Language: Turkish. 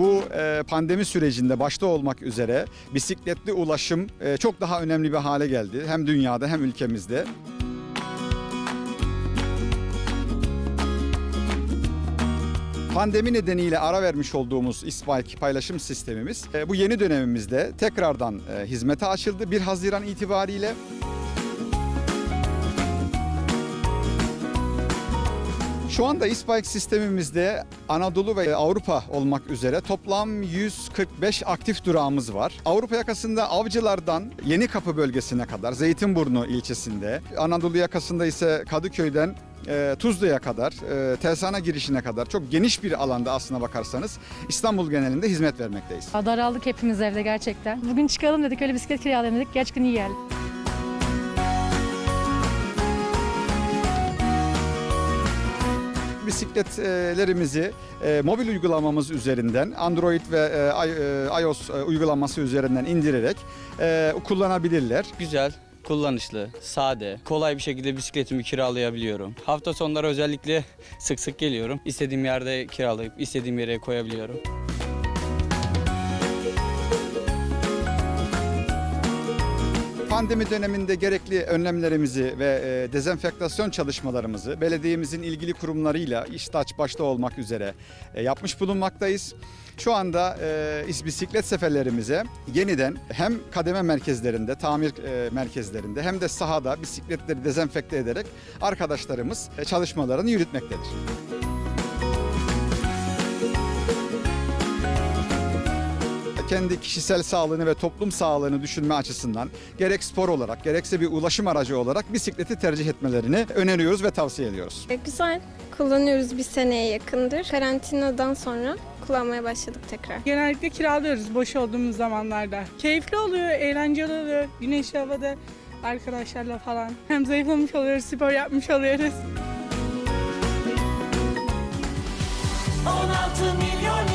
bu e, pandemi sürecinde başta olmak üzere bisikletli ulaşım e, çok daha önemli bir hale geldi. Hem dünyada hem ülkemizde. Pandemi nedeniyle ara vermiş olduğumuz İSBike paylaşım sistemimiz e, bu yeni dönemimizde tekrardan e, hizmete açıldı 1 Haziran itibariyle. Şu anda İSBike sistemimizde Anadolu ve Avrupa olmak üzere toplam 145 aktif durağımız var. Avrupa yakasında Avcılar'dan Yeni Kapı bölgesine kadar Zeytinburnu ilçesinde, Anadolu yakasında ise Kadıköy'den e, Tuzla'ya kadar, e, Tersane girişine kadar çok geniş bir alanda aslına bakarsanız İstanbul genelinde hizmet vermekteyiz. Daraldık hepimiz evde gerçekten. Bugün çıkalım dedik öyle bisiklet kiralayalım dedik. Gerçekten iyi geldi. Bisikletlerimizi e, mobil uygulamamız üzerinden Android ve e, iOS e, uygulaması üzerinden indirerek kullanabilirler. Güzel, kullanışlı, sade, kolay bir şekilde bisikletimi kiralayabiliyorum. Hafta sonları özellikle sık sık geliyorum. İstediğim yerde kiralayıp istediğim yere koyabiliyorum. Pandemi döneminde gerekli önlemlerimizi ve e, dezenfektasyon çalışmalarımızı belediyemizin ilgili kurumlarıyla İştaç başta olmak üzere e, yapmış bulunmaktayız. Şu anda e, is- bisiklet seferlerimize yeniden hem kademe merkezlerinde, tamir e, merkezlerinde hem de sahada bisikletleri dezenfekte ederek arkadaşlarımız e, çalışmalarını yürütmektedir. Kendi kişisel sağlığını ve toplum sağlığını düşünme açısından gerek spor olarak gerekse bir ulaşım aracı olarak bisikleti tercih etmelerini öneriyoruz ve tavsiye ediyoruz. E, Güzel. Kullanıyoruz bir seneye yakındır. Karantinadan sonra kullanmaya başladık tekrar. Genellikle kiralıyoruz boş olduğumuz zamanlarda. Keyifli oluyor, eğlenceli oluyor. Güneşli havada arkadaşlarla falan. Hem zayıflamış oluyoruz, spor yapmış oluyoruz. 16 milyon